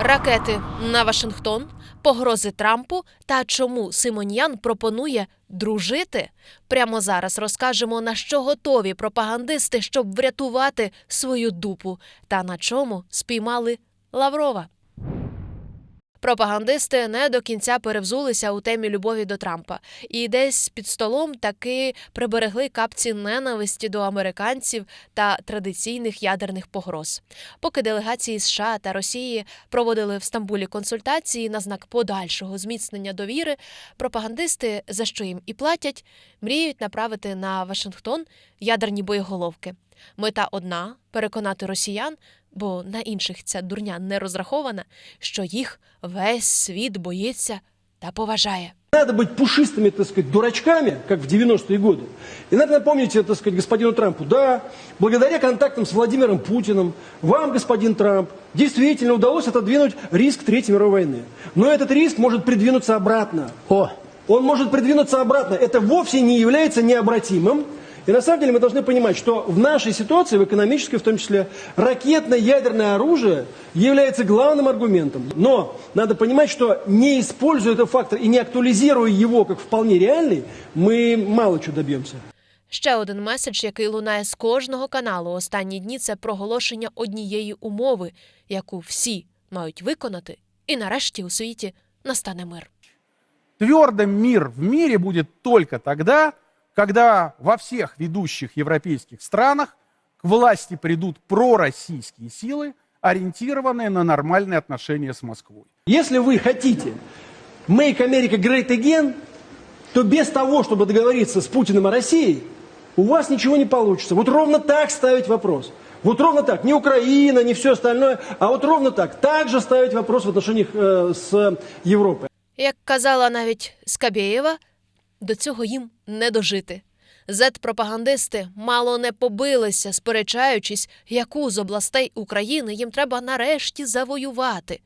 Ракети на Вашингтон, погрози Трампу та чому Симоньян пропонує дружити. Прямо зараз розкажемо на що готові пропагандисти, щоб врятувати свою дупу, та на чому спіймали Лаврова. Пропагандисти не до кінця перевзулися у темі любові до Трампа, і десь під столом таки приберегли капці ненависті до американців та традиційних ядерних погроз. Поки делегації США та Росії проводили в Стамбулі консультації на знак подальшого зміцнення довіри, пропагандисти, за що їм і платять, мріють направити на Вашингтон ядерні боєголовки. Мета одна переконати росіян, бо на інших ця дурня не розрахована, що їх весь світ боїться та поважає. Надо быть пушистыми, так сказать, дурачками, как в 90-е годы. И надо напомнить, так сказать, господину Трампу, да, благодаря контактам с Владимиром Путиным, вам, господин Трамп, действительно удалось отодвинуть риск Третьей мировой войны. Но этот риск может придвинуться обратно. О, Он может придвинуться обратно. Это вовсе не является необратимым. И на самом деле мы должны понимать, что в нашей ситуации, в экономической в том числе, ракетно-ядерное оружие является главным аргументом. Но надо понимать, что не используя этот фактор и не актуализируя его как вполне реальный, мы мало чего добьемся. Ще один меседж, який лунає з кожного каналу останні дні, це проголошення однієї умови, яку всі мають виконати, і нарешті у світі настане мир. твердым мир в мире будет только тогда, когда во всех ведущих европейских странах к власти придут пророссийские силы, ориентированные на нормальные отношения с Москвой. Если вы хотите make America great again, то без того, чтобы договориться с Путиным о России, у вас ничего не получится. Вот ровно так ставить вопрос. Вот ровно так. Не Украина, не все остальное, а вот ровно так. Также ставить вопрос в отношениях э, с Европой. Як казала навіть Скабєєва, до цього їм не дожити. Зет-пропагандисти мало не побилися, сперечаючись, яку з областей України їм треба нарешті завоювати.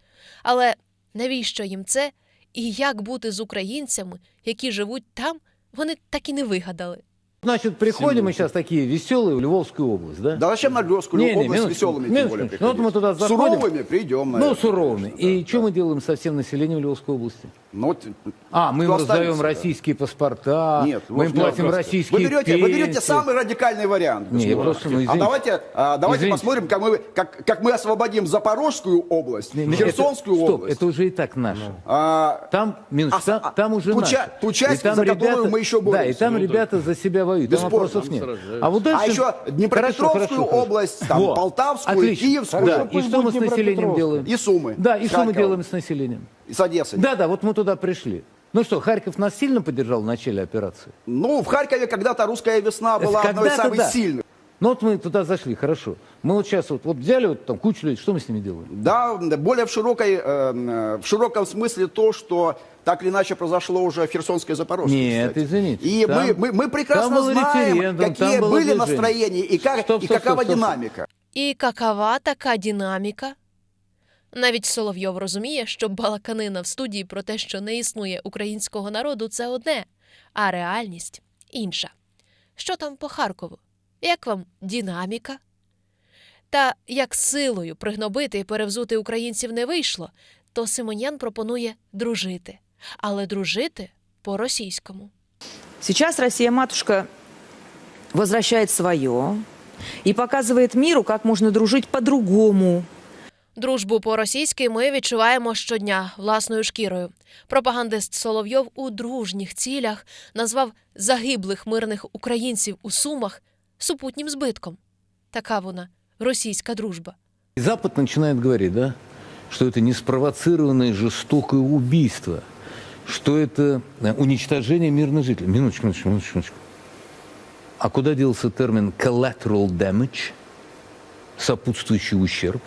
Але навіщо їм це і як бути з українцями, які живуть там, вони так і не вигадали. Значит, приходим мы сейчас такие веселые в Львовскую область, да? Да зачем на Львовскую Не, не, область минуточку, веселыми тем минуточку. более Ну, вот мы приходить? туда заходим. Суровыми придем, Ну, наверное, суровыми. конечно, И да. что мы делаем со всем населением Львовской области? Ну, вот, А, мы им раздаем да? российские паспорта, Нет, мы им нет, платим просто. российские вы берете, вы берете пенсии. самый радикальный вариант. Не, я господа. просто, ну, а давайте, а, давайте Извините. посмотрим, как мы, как, как мы освободим Запорожскую область, Не, не, Херсонскую это, стоп, область. это уже и так наше. А, Там, минус, А, там, там уже ту наше. ту часть, И там за которую ребята, мы еще Да, и боремся. там Ну, ребята за себя воюют, там Бесспорно. вопросов нет. А вот дальше... А еще Днепропетровскую Хорошо, хорошо, область, там. Полтавскую, Отлично. Киевскую. Да, и что мы с населением делаем? И Сумы. Да, и что мы делаем с населением? И с Одессой. Да, да, вот мы туда пришли. Ну что, Харьков нас сильно поддержал в начале операции? Ну, в Харькове когда-то русская весна была одной из самых да. сильных. Ну вот мы туда зашли, хорошо. Мы вот сейчас вот, вот взяли вот там кучу людей, что мы с ними делаем? Да, более в, широкой, э, э, в широком смысле то, что так или иначе произошло уже в Херсонской и Запорожской. Нет, кстати. извините. И Там- мы, мы, мы прекрасно знаем, какие были движение. настроения и, как, Стоп, и стоп, какова стоп, стоп, стоп. динамика. І какова така динаміка? Навіть Соловйов розуміє, що балаканина в студії про те, що не існує українського народу, це одне, а реальність інша. Що там по Харкову? Як вам динаміка? Та як силою пригнобити і перевзути українців не вийшло, то Симонян пропонує дружити, але дружити по-російському. Сейчас Россия-матушка возвращает свое и показывает миру, как можно дружить по-другому. Дружбу по-російськи ми відчуваємо щодня власною шкірою. Пропагандист Соловйов у дружніх цілях назвав загиблих мирних українців у Сумах супутнім збитком. Така вона російська дружба. И Запад начинает говорить, да, что это не спровоцированное жестокое убийство, что это э, уничтожение мирных жителей. Минуточку, минуточку, минуточку. минуточку. А куда делся термин collateral damage, сопутствующий ущерб?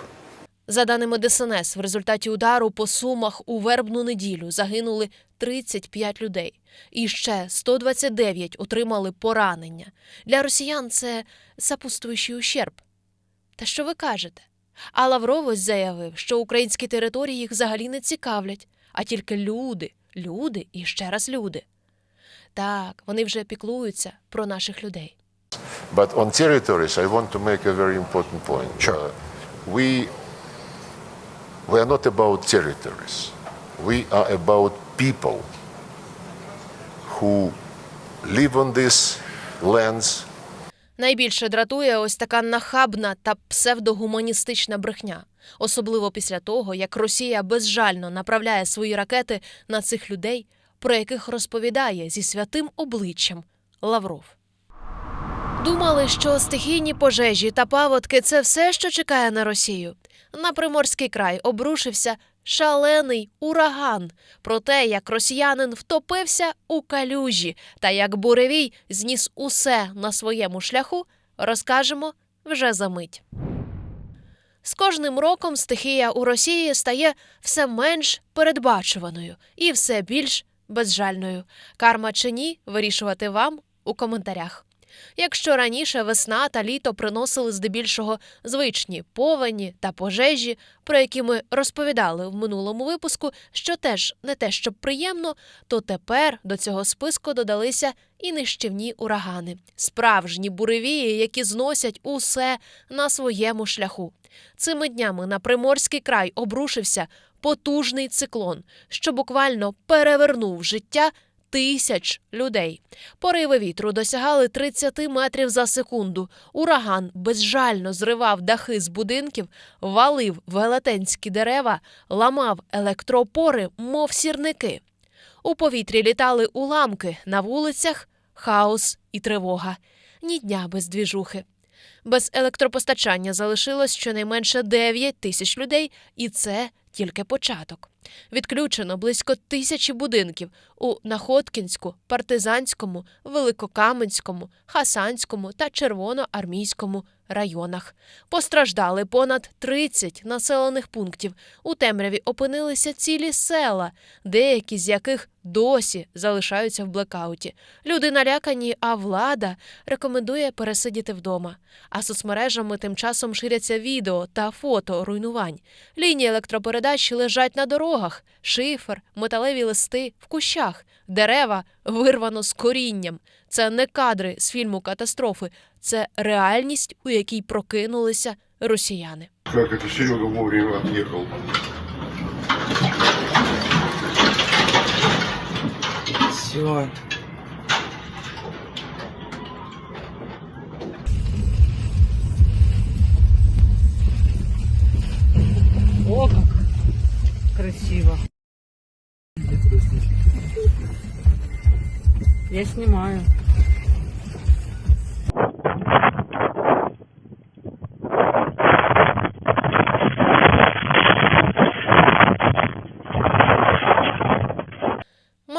За даними ДСНС, в результаті удару по Сумах у вербну неділю загинули 35 людей, і ще 129 отримали поранення. Для росіян це сопутствуючий ущерб. Та що ви кажете? А Лавров ось заявив, що українські території їх взагалі не цікавлять, а тільки люди, люди і ще раз люди. Так, вони вже піклуються про наших людей. But on territories, I want to make a very important point. Uh, we We are not about territories. We are about people who live on these lands Найбільше дратує ось така нахабна та псевдогуманістична брехня, особливо після того, як Росія безжально направляє свої ракети на цих людей, про яких розповідає зі святим обличчям Лавров. Думали, що стихійні пожежі та паводки це все, що чекає на Росію. На Приморський край обрушився шалений ураган про те, як росіянин втопився у калюжі та як буревій зніс усе на своєму шляху, розкажемо вже за мить. З кожним роком стихія у Росії стає все менш передбачуваною і все більш безжальною. Карма чи ні, вирішувати вам у коментарях. Якщо раніше весна та літо приносили здебільшого звичні повені та пожежі, про які ми розповідали в минулому випуску, що теж не те, щоб приємно, то тепер до цього списку додалися і нищівні урагани, справжні буревії, які зносять усе на своєму шляху. Цими днями на Приморський край обрушився потужний циклон, що буквально перевернув життя тисяч людей. Пориви вітру досягали 30 метрів за секунду. Ураган безжально зривав дахи з будинків, валив велетенські дерева, ламав електропори, мов сірники. У повітрі літали уламки, на вулицях хаос і тривога. Ні дня без двіжухи. Без електропостачання залишилось щонайменше 9 тисяч людей, і це тільки початок. Відключено близько тисячі будинків у Находкінську, Партизанському, Великокаменському, Хасанському та Червоноармійському районах. Постраждали понад 30 населених пунктів. У темряві опинилися цілі села, деякі з яких досі залишаються в блекауті. Люди налякані, а влада рекомендує пересидіти вдома. А соцмережами тим часом ширяться відео та фото руйнувань. Лінії електропередач лежать на дорогах, шифер, металеві листи в кущах, дерева вирвано з корінням. Це не кадри з фільму катастрофи, це реальність, у якій прокинулися росіяни. Как это Серега вовремя отъехал. Все. О, как красиво. Я снимаю.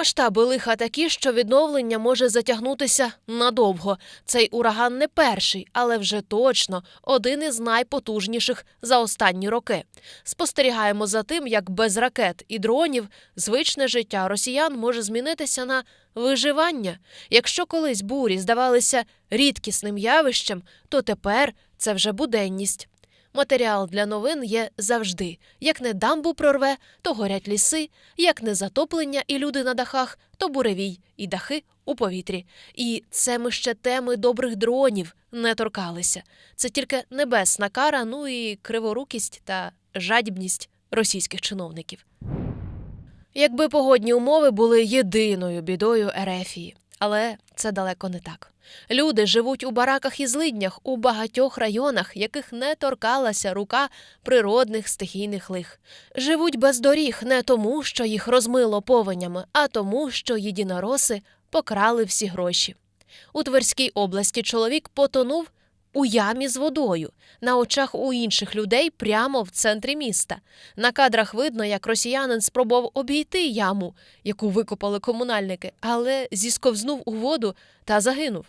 Масштаби лиха такі, що відновлення може затягнутися надовго. Цей ураган не перший, але вже точно один із найпотужніших за останні роки. Спостерігаємо за тим, як без ракет і дронів звичне життя росіян може змінитися на виживання. Якщо колись бурі здавалися рідкісним явищем, то тепер це вже буденність. Матеріал для новин є завжди. Як не дамбу прорве, то горять ліси, як не затоплення і люди на дахах, то буревій і дахи у повітрі. І це ми ще теми добрих дронів не торкалися. Це тільки небесна кара, ну і криворукість та жадібність російських чиновників. Якби погодні умови були єдиною бідою Ерефії. Але це далеко не так. Люди живуть у бараках і злиднях у багатьох районах, яких не торкалася рука природних стихійних лих. Живуть без доріг не тому, що їх розмило повенями, а тому, що єдинороси покрали всі гроші. У Тверській області чоловік потонув у ямі з водою на очах у інших людей прямо в центрі міста. На кадрах видно, як росіянин спробував обійти яму, яку викопали комунальники, але зісковзнув у воду та загинув.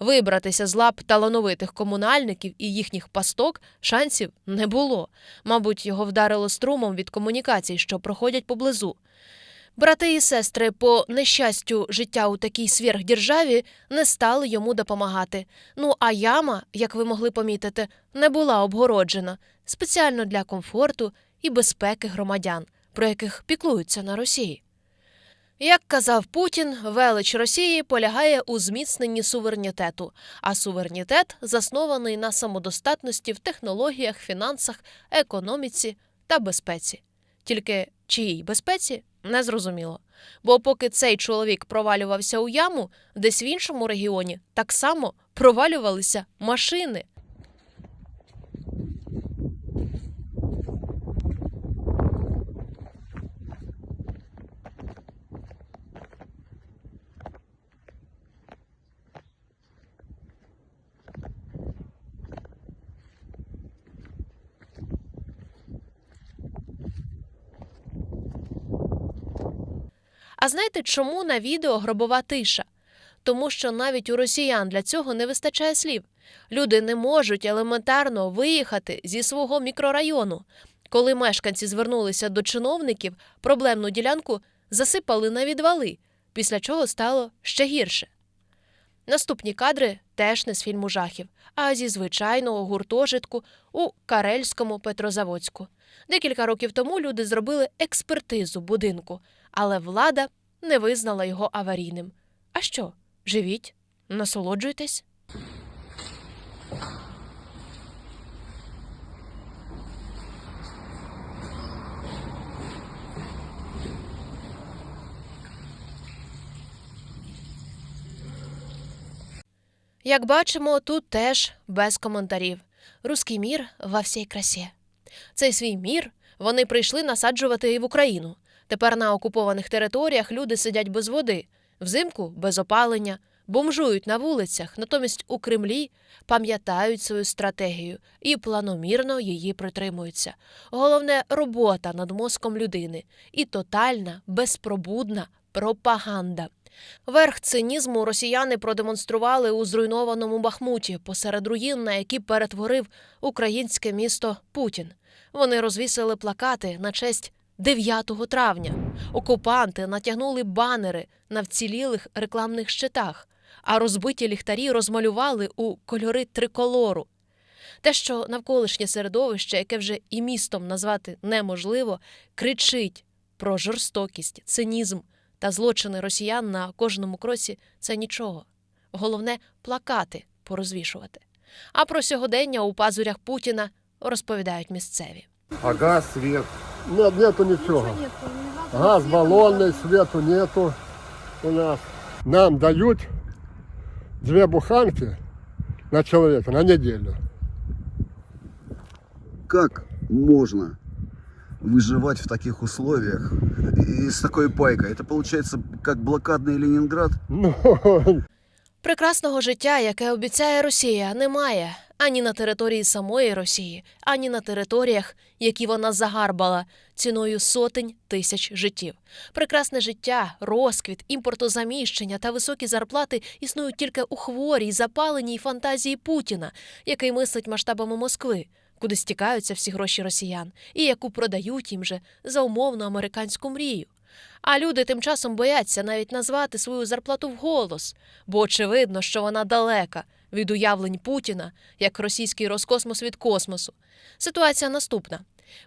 Вибратися з лап талановитих комунальників і їхніх пасток шансів не було. Мабуть, його вдарило струмом від комунікацій, що проходять поблизу. Брати і сестри по нещастю життя у такій сверхдержаві не стали йому допомагати. Ну а яма, як ви могли помітити, не була обгороджена спеціально для комфорту і безпеки громадян, про яких піклуються на Росії. Як казав Путін, велич Росії полягає у зміцненні суверенітету, а суверенітет заснований на самодостатності в технологіях, фінансах, економіці та безпеці. Тільки чиїй безпеці не зрозуміло. Бо поки цей чоловік провалювався у яму, десь в іншому регіоні так само провалювалися машини. А знаєте, чому на відео гробова тиша? Тому що навіть у росіян для цього не вистачає слів. Люди не можуть елементарно виїхати зі свого мікрорайону. Коли мешканці звернулися до чиновників, проблемну ділянку засипали на відвали, після чого стало ще гірше. Наступні кадри теж не з фільму жахів, а зі звичайного гуртожитку у Карельському Петрозаводську. Декілька років тому люди зробили експертизу будинку, але влада не визнала його аварійним. А що? Живіть, насолоджуйтесь. Як бачимо, тут теж без коментарів. Руський мір во всій красі. Цей свій мір вони прийшли насаджувати і в Україну. Тепер на окупованих територіях люди сидять без води, взимку без опалення, бомжують на вулицях, натомість у Кремлі пам'ятають свою стратегію і планомірно її притримуються. Головне робота над мозком людини і тотальна, безпробудна пропаганда. Верх цинізму росіяни продемонстрували у зруйнованому Бахмуті посеред руїн, на які перетворив українське місто Путін. Вони розвісили плакати на честь 9 травня. Окупанти натягнули банери на вцілілих рекламних щитах, а розбиті ліхтарі розмалювали у кольори триколору. Те, що навколишнє середовище, яке вже і містом назвати неможливо, кричить про жорстокість, цинізм та злочини росіян на кожному кроці це нічого. Головне плакати порозвішувати. А про сьогодення у пазурях Путіна розповідають місцеві. А газ, свет. Нет, нету ничего. Газ баллонный, свету нету у нас. Нам дают две буханки на человека на неделю. как можно выживать в таких условиях и с такой пайкой? Это получается как блокадный Ленинград? Ну, Прекрасного життя, яке обіцяє Росія, немає ані на території самої Росії, ані на територіях, які вона загарбала ціною сотень тисяч життів. Прекрасне життя, розквіт, імпортозаміщення та високі зарплати існують тільки у хворій, запаленій фантазії Путіна, який мислить масштабами Москви, куди стікаються всі гроші росіян, і яку продають їм же за умовну американську мрію. А люди тим часом бояться навіть назвати свою зарплату вголос, бо очевидно, що вона далека від уявлень Путіна, як російський Роскосмос від космосу. Ситуація наступна: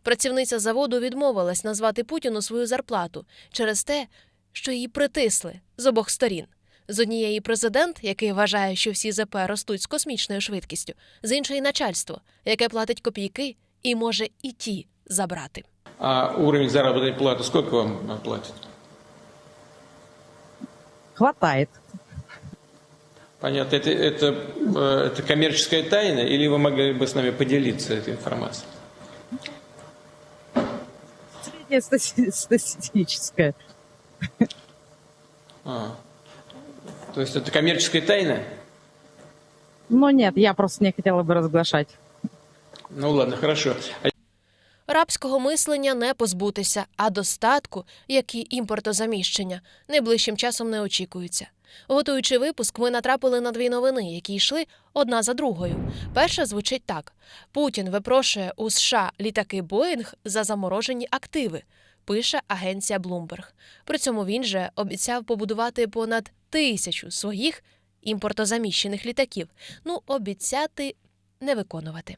працівниця заводу відмовилась назвати Путіну свою зарплату через те, що її притисли з обох сторін. З однієї президент, який вважає, що всі ЗП ростуть з космічною швидкістю, з іншої начальство, яке платить копійки і може і ті забрати. А уровень заработной платы сколько вам а, платят? Хватает. Понятно. Это, это, э, это коммерческая тайна, или вы могли бы с нами поделиться этой информацией? Средняя стати- статистическая. А. То есть это коммерческая тайна? Но нет, я просто не хотела бы разглашать. Ну ладно, хорошо. А Рабського мислення не позбутися, а достатку, як і імпортозаміщення, найближчим часом не очікується. Готуючи випуск, ми натрапили на дві новини, які йшли одна за другою. Перша звучить так: Путін випрошує у США літаки Боїнг за заморожені активи. Пише агенція Bloomberg. При цьому він же обіцяв побудувати понад тисячу своїх імпортозаміщених літаків. Ну, обіцяти не виконувати.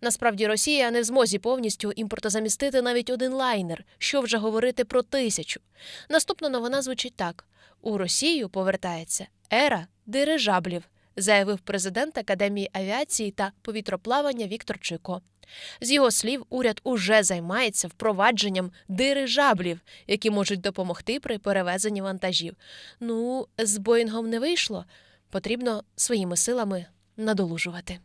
Насправді Росія не в змозі повністю імпортозамістити навіть один лайнер, що вже говорити про тисячу. Наступна новина звучить так: у Росію повертається ера дирижаблів заявив президент Академії авіації та повітроплавання Віктор Чико. З його слів, уряд уже займається впровадженням дирижаблів, які можуть допомогти при перевезенні вантажів. Ну, з Боїнгом не вийшло. Потрібно своїми силами надолужувати.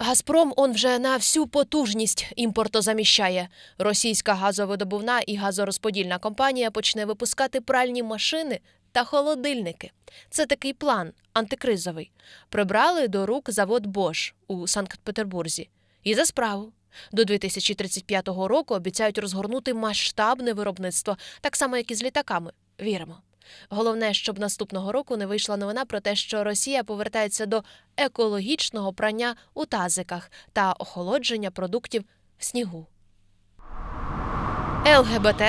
Газпром он вже на всю потужність імпортозаміщає. Російська газовидобувна і газорозподільна компанія почне випускати пральні машини та холодильники. Це такий план антикризовий. Прибрали до рук завод Бош у Санкт-Петербурзі. І за справу. До 2035 року обіцяють розгорнути масштабне виробництво, так само як і з літаками. Віримо. Головне, щоб наступного року не вийшла новина про те, що Росія повертається до екологічного прання у тазиках та охолодження продуктів в снігу. ЛГБТ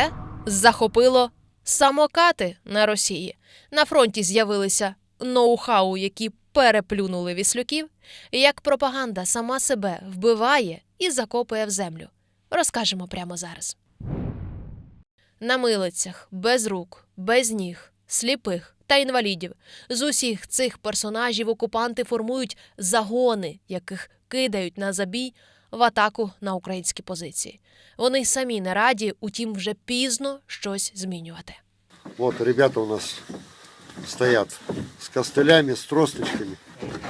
захопило самокати на Росії. На фронті з'явилися ноу-хау, які переплюнули віслюків, як пропаганда сама себе вбиває і закопує в землю. Розкажемо прямо зараз. На милицях, без рук, без ніг, сліпих та інвалідів. З усіх цих персонажів окупанти формують загони, яких кидають на забій в атаку на українські позиції. Вони самі не раді, утім, вже пізно щось змінювати. Вот ребята у нас стоят с костылями, с тросточками,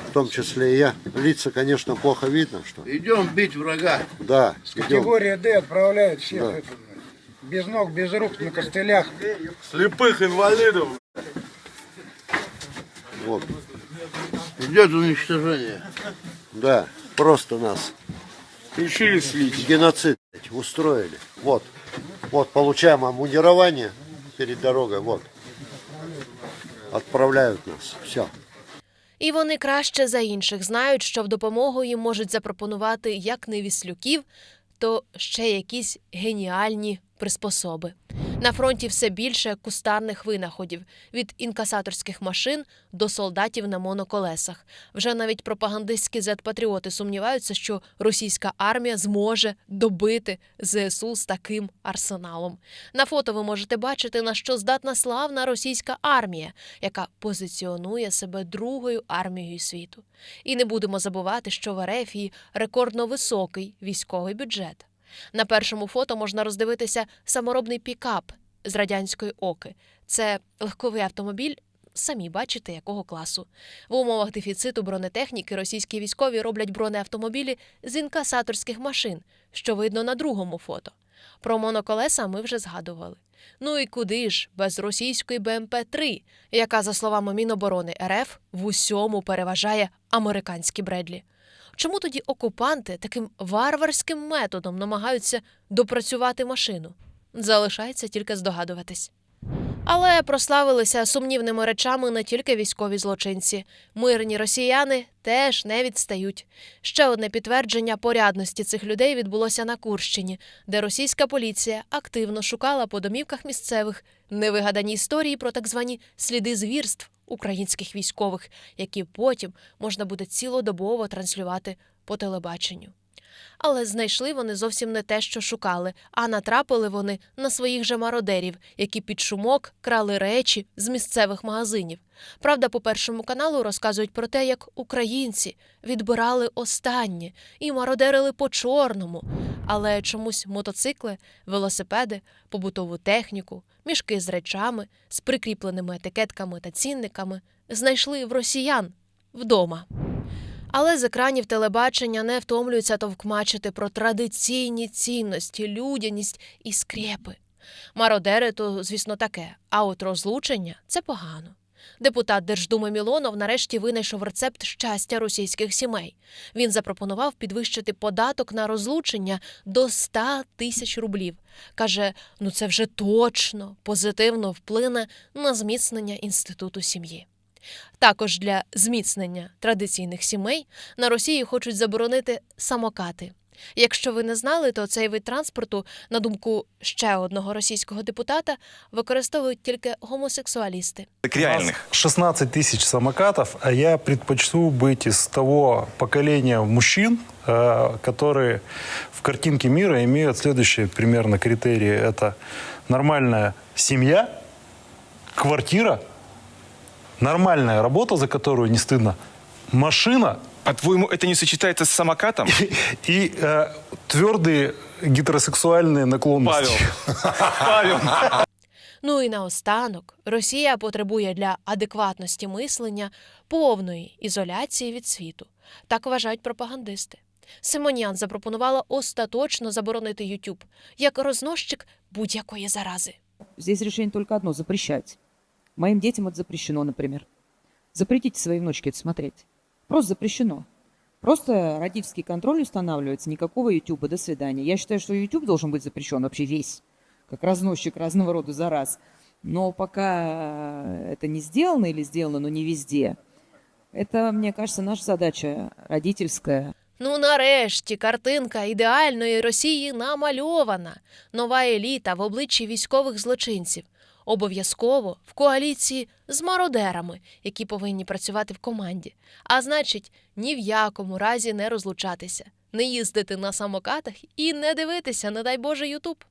в том числе и я. Лица, конечно, плохо видно, что... Идем бить врага. Да, идем. D отправляют всех Да. Без ног, без рук, на костылях. Слепых инвалидов. Вот, Идет уничтожение. да, просто нас Решили слить. геноцид блядь, устроили. Вот, вот, получаем обмундирование перед дорогой, вот. Отправляют нас, все. І вони краще за інших знають, що в допомогу їм можуть запропонувати як не віслюків, то ще якісь геніальні приспособи. На фронті все більше кустарних винаходів від інкасаторських машин до солдатів на моноколесах. Вже навіть пропагандистські зет-патріоти сумніваються, що російська армія зможе добити ЗСУ з таким арсеналом. На фото ви можете бачити, на що здатна славна російська армія, яка позиціонує себе другою армією світу. І не будемо забувати, що в Ерефії рекордно високий військовий бюджет. На першому фото можна роздивитися саморобний пікап з радянської оки. Це легковий автомобіль. Самі бачите, якого класу. В умовах дефіциту бронетехніки російські військові роблять бронеавтомобілі з інкасаторських машин, що видно на другому фото. Про моноколеса ми вже згадували. Ну і куди ж без російської БМП-3, яка, за словами Міноборони РФ, в усьому переважає американські Бредлі. Чому тоді окупанти таким варварським методом намагаються допрацювати машину? Залишається тільки здогадуватись. Але прославилися сумнівними речами не тільки військові злочинці. Мирні росіяни теж не відстають. Ще одне підтвердження порядності цих людей відбулося на Курщині, де російська поліція активно шукала по домівках місцевих невигадані історії про так звані сліди звірств українських військових, які потім можна буде цілодобово транслювати по телебаченню. Але знайшли вони зовсім не те, що шукали, а натрапили вони на своїх же мародерів, які під шумок крали речі з місцевих магазинів. Правда, по першому каналу розказують про те, як українці відбирали останнє і мародерили по чорному. Але чомусь мотоцикли, велосипеди, побутову техніку, мішки з речами, з прикріпленими етикетками та цінниками знайшли в росіян вдома. Але з екранів телебачення не втомлюються товкмачити про традиційні цінності, людяність і скрепи. Мародери то, звісно, таке, а от розлучення це погано. Депутат Держдуми Мілонов нарешті винайшов рецепт щастя російських сімей. Він запропонував підвищити податок на розлучення до 100 тисяч рублів. Каже, ну це вже точно позитивно вплине на зміцнення інституту сім'ї. Також для зміцнення традиційних сімей на Росії хочуть заборонити самокати. Якщо ви не знали, то цей вид транспорту, на думку ще одного російського депутата, використовують тільки гомосексуалісти. реальных. 16 тысяч самокатов, а я предпочту быть из того поколения мужчин, э, которые в картинке мира имеют следующие примерно критерии. Это нормальная семья, квартира, нормальная работа, за которую не стыдно машина По-твоему, это не сочетается с самокатом? и э, твердые гетеросексуальные наклонности. Павел. Ну і наостанок, Росія потребує для адекватності мислення повної ізоляції від світу. Так вважають пропагандисти. Симоніан запропонувала остаточно заборонити Ютуб як рознощик будь-якої зарази. Здесь решение только одно – запрещать. Моим детям это запрещено, например. Запретите своей внучке это смотреть. Просто запрещено. Просто родительский контроль устанавливается, никакого Ютуба, до свидания. Я считаю, что Ютуб должен быть запрещен вообще весь, как разносчик разного рода зараз. Но пока это не сделано или сделано, но не везде, это, мне кажется, наша задача родительская. Ну, нарешті, картинка ідеальної Росії намальована. Нова еліта в обличчі військових злочинців. Обов'язково в коаліції з мародерами, які повинні працювати в команді. А значить, ні в якому разі не розлучатися, не їздити на самокатах і не дивитися, не дай Боже, Ютуб.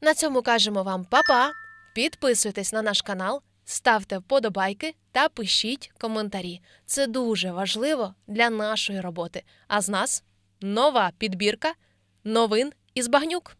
На цьому кажемо вам па-па. Підписуйтесь на наш канал, ставте вподобайки та пишіть коментарі. Це дуже важливо для нашої роботи. А з нас нова підбірка новин із багнюк.